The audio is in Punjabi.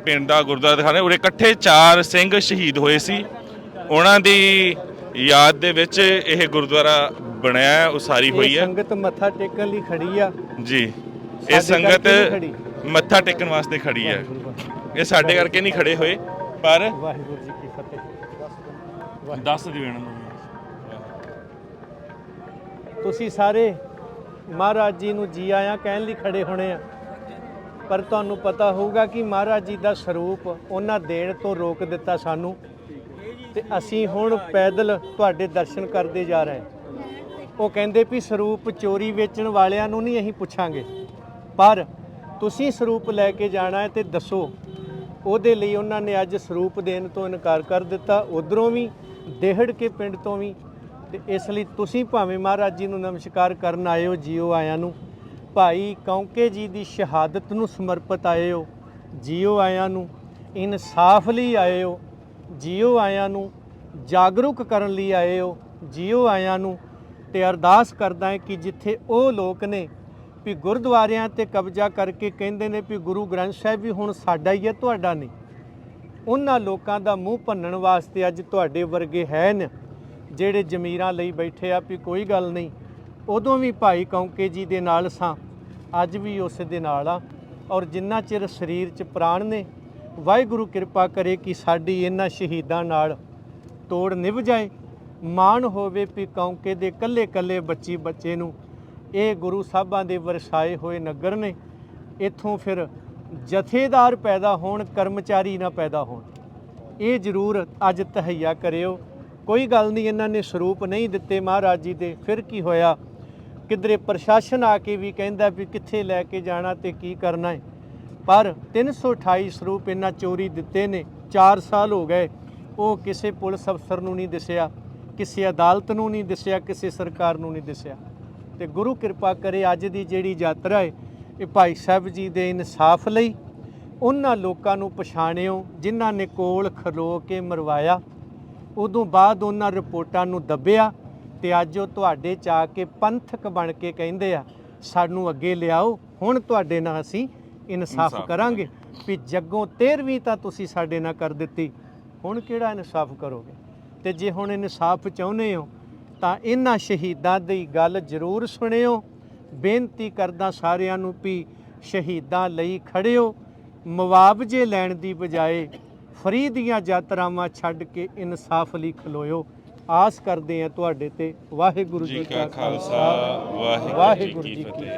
ਪਿੰਡ ਦਾ ਗੁਰਦੁਆਰਾ ਦਿਖਾਣੇ ਉਰੇ ਇਕੱਠੇ ਚਾਰ ਸਿੰਘ ਸ਼ਹੀਦ ਹੋਏ ਸੀ। ਉਹਨਾਂ ਦੀ ਯਾਦ ਦੇ ਵਿੱਚ ਇਹ ਗੁਰਦੁਆਰਾ ਬਣਿਆ ਉਸਾਰੀ ਹੋਈ ਹੈ। ਸੰਗਤ ਮੱਥਾ ਟੇਕਣ ਲਈ ਖੜੀ ਆ। ਜੀ ਇਹ ਸੰਗਤ ਮੱਥਾ ਟੇਕਣ ਵਾਸਤੇ ਖੜੀ ਹੈ। ਇਹ ਸਾਡੇ ਕਰਕੇ ਨਹੀਂ ਖੜੇ ਹੋਏ ਪਰ ਵਾਹਿਗੁਰੂ ਜੀ ਕੀ ਫਤਿਹ। ਦੱਸ ਦਿਓ ਤੁਸੀਂ ਸਾਰੇ ਮਹਾਰਾਜ ਜੀ ਨੂੰ ਜੀ ਆਇਆਂ ਕਹਿਣ ਲਈ ਖੜੇ ਹੋਣੇ ਆ। ਪਰ ਤੁਹਾਨੂੰ ਪਤਾ ਹੋਊਗਾ ਕਿ ਮਹਾਰਾਜ ਜੀ ਦਾ ਸਰੂਪ ਉਹਨਾਂ ਦੇਣ ਤੋਂ ਰੋਕ ਦਿੱਤਾ ਸਾਨੂੰ ਤੇ ਅਸੀਂ ਹੁਣ ਪੈਦਲ ਤੁਹਾਡੇ ਦਰਸ਼ਨ ਕਰਦੇ ਜਾ ਰਹੇ ਹਾਂ। ਉਹ ਕਹਿੰਦੇ ਵੀ ਸਰੂਪ ਚੋਰੀ ਵੇਚਣ ਵਾਲਿਆਂ ਨੂੰ ਨਹੀਂ ਅਸੀਂ ਪੁੱਛਾਂਗੇ, ਪਰ ਤੁਸੀਂ ਸਰੂਪ ਲੈ ਕੇ ਜਾਣਾ ਹੈ ਤੇ ਦੱਸੋ, ਉਹਦੇ ਲਈ ਉਹਨਾਂ ਨੇ ਅੱਜ ਸਰੂਪ ਦੇਣ ਤੋਂ ਇਨਕਾਰ ਕਰ ਦਿੱਤਾ, ਉਧਰੋਂ ਵੀ, ਦੇਹੜ ਕੇ ਪਿੰਡ ਤੋਂ ਵੀ, ਤੇ ਇਸ ਲਈ ਤੁਸੀਂ ਭਾਵੇਂ ਮਹਾਰਾਜ ਜੀ ਨੂੰ ਨਮਸਕਾਰ ਕਰਨ ਆਏ ਹੋ ਜੀਓ ਆਇਆਂ ਨੂੰ। ਭਾਈ ਕੌਂਕੇ ਜੀ ਦੀ ਸ਼ਹਾਦਤ ਨੂੰ ਸਮਰਪਿਤ ਆਏ ਹੋ, ਜੀਓ ਆਇਆਂ ਨੂੰ, ਇਨਸਾਫ ਲਈ ਆਏ ਹੋ, ਜੀਓ ਆਇਆਂ ਨੂੰ ਜਾਗਰੂਕ ਕਰਨ ਲਈ ਆਏ ਹੋ, ਜੀਓ ਆਇਆਂ ਨੂੰ ਤੇ ਅਰਦਾਸ ਕਰਦਾ ਹੈ ਕਿ ਜਿੱਥੇ ਉਹ ਲੋਕ ਨੇ ਵੀ ਗੁਰਦੁਆਰਿਆਂ ਤੇ ਕਬਜ਼ਾ ਕਰਕੇ ਕਹਿੰਦੇ ਨੇ ਵੀ ਗੁਰੂ ਗ੍ਰੰਥ ਸਾਹਿਬ ਵੀ ਹੁਣ ਸਾਡਾ ਹੀ ਹੈ, ਤੁਹਾਡਾ ਨਹੀਂ। ਉਹਨਾਂ ਲੋਕਾਂ ਦਾ ਮੂੰਹ ਭੰਨਣ ਵਾਸਤੇ ਅੱਜ ਤੁਹਾਡੇ ਵਰਗੇ ਹੈ ਨੇ ਜਿਹੜੇ ਜ਼ਮੀਰਾਂ ਲਈ ਬੈਠੇ ਆ ਵੀ ਕੋਈ ਗੱਲ ਨਹੀਂ। ਉਦੋਂ ਵੀ ਭਾਈ ਕੌਂਕੇ ਜੀ ਦੇ ਨਾਲ ਸਾਂ। ਅੱਜ ਵੀ ਉਸ ਦੇ ਨਾਲ ਆ। ਔਰ ਜਿੰਨਾ ਚਿਰ ਸਰੀਰ 'ਚ ਪ੍ਰਾਣ ਨੇ, ਵਾਹਿਗੁਰੂ ਕਿਰਪਾ ਕਰੇ ਕਿ ਸਾਡੀ ਇਹਨਾਂ ਸ਼ਹੀਦਾਂ ਨਾਲ ਤੋੜ ਨਿਭ ਜਾਏ। ਮਾਣ ਹੋਵੇ ਵੀ ਕੌਂਕੇ ਦੇ ਕੱਲੇ ਕੱਲੇ ਬੱਚੀ ਬੱਚੇ ਨੂੰ ਇਹ ਗੁਰੂ ਸਾਹਿਬਾਂ ਦੇ ਵਰਸਾਏ ਹੋਏ ਨਗਰ ਨੇ। ਇੱਥੋਂ ਫਿਰ ਜਥੇਦਾਰ ਪੈਦਾ ਹੋਣ, ਕਰਮਚਾਰੀ ਨਾ ਪੈਦਾ ਹੋਣ। ਇਹ ਜ਼ਰੂਰ ਅੱਜ ਤਹਈਆ ਕਰਿਓ। ਕੋਈ ਗੱਲ ਨਹੀਂ, ਇਹਨਾਂ ਨੇ ਸਰੂਪ ਨਹੀਂ ਦਿੱਤੇ ਮਹਾਰਾਜ ਜੀ ਦੇ। ਫਿਰ ਕੀ ਹੋਇਆ? ਕਿਧਰੇ ਪ੍ਰਸ਼ਾਸਨ ਆ ਕੇ ਵੀ ਕਹਿੰਦਾ ਵੀ ਕਿੱਥੇ ਲੈ ਕੇ ਜਾਣਾ ਤੇ ਕੀ ਕਰਨਾ ਹੈ। ਪਰ 328 ਸਰੂਪ ਇਹਨਾਂ ਚੋਰੀ ਦਿੱਤੇ ਨੇ 4 ਸਾਲ ਹੋ ਗਏ। ਉਹ ਕਿਸੇ ਪੁਲਿਸ ਅਫਸਰ ਨੂੰ ਨਹੀਂ ਦਿਸਿਆ, ਕਿਸੇ ਅਦਾਲਤ ਨੂੰ ਨਹੀਂ ਦਿਸਿਆ, ਕਿਸੇ ਸਰਕਾਰ ਨੂੰ ਨਹੀਂ ਦਿਸਿਆ। ਤੇ ਗੁਰੂ ਕਿਰਪਾ ਕਰੇ ਅੱਜ ਦੀ ਜਿਹੜੀ ਯਾਤਰਾ ਹੈ, ਇਹ ਭਾਈ ਸਾਹਿਬ ਜੀ ਦੇ ਇਨਸਾਫ ਲਈ, ਉਹਨਾਂ ਲੋਕਾਂ ਨੂੰ ਪਛਾਣਿਓ, ਜਿਨ੍ਹਾਂ ਨੇ ਕੋਲ ਖਲੋ ਕੇ ਮਰਵਾਇਆ। ਉਦੋਂ ਬਾਅਦ ਉਹਨਾਂ ਰਿਪੋਰਟਾਂ ਨੂੰ ਦੱਬਿਆ ਤੇ ਅੱਜ ਉਹ ਤੁਹਾਡੇ ਚ ਆ ਕੇ ਪੰਥਕ ਬਣ ਕੇ ਕਹਿੰਦੇ ਆ ਸਾਨੂੰ ਅੱਗੇ ਲਿਆਓ ਹੁਣ ਤੁਹਾਡੇ ਨਾਲ ਅਸੀਂ ਇਨਸਾਫ ਕਰਾਂਗੇ। ਵੀ ਜੱਗੋਂ 13ਵੀਂ ਤਾਂ ਤੁਸੀਂ ਸਾਡੇ ਨਾਲ ਕਰ ਦਿੱਤੀ ਹੁਣ ਕਿਹੜਾ ਇਨਸਾਫ ਕਰੋਗੇ? ਤੇ ਜੇ ਹੁਣ ਇਨਸਾਫ ਚਾਹੁੰਦੇ ਹੋ ਤਾਂ ਇਹਨਾਂ ਸ਼ਹੀਦਾਂ ਦੀ ਗੱਲ ਜ਼ਰੂਰ ਸੁਣਿਓ। ਬੇਨਤੀ ਕਰਦਾ ਸਾਰਿਆਂ ਨੂੰ ਵੀ ਸ਼ਹੀਦਾਂ ਲਈ ਖੜਿਓ। ਮੁਆਵਜ਼ੇ ਲੈਣ ਦੀ ਬਜਾਏ ਫਰੀ ਦੀਆਂ ਯਾਤਰਾਵਾਂ ਛੱਡ ਕੇ ਇਨਸਾਫ ਲਈ ਖਲੋਇਓ। ਆਸ ਕਰਦੇ ਆ ਤੁਹਾਡੇ ਤੇ। ਵਾਹਿਗੁਰੂ ਜੀ ਕਾ ਖਾਲਸਾ। ਵਾਹਿਗੁਰੂ ਜੀ ਕੀ ਫਤਿਹ।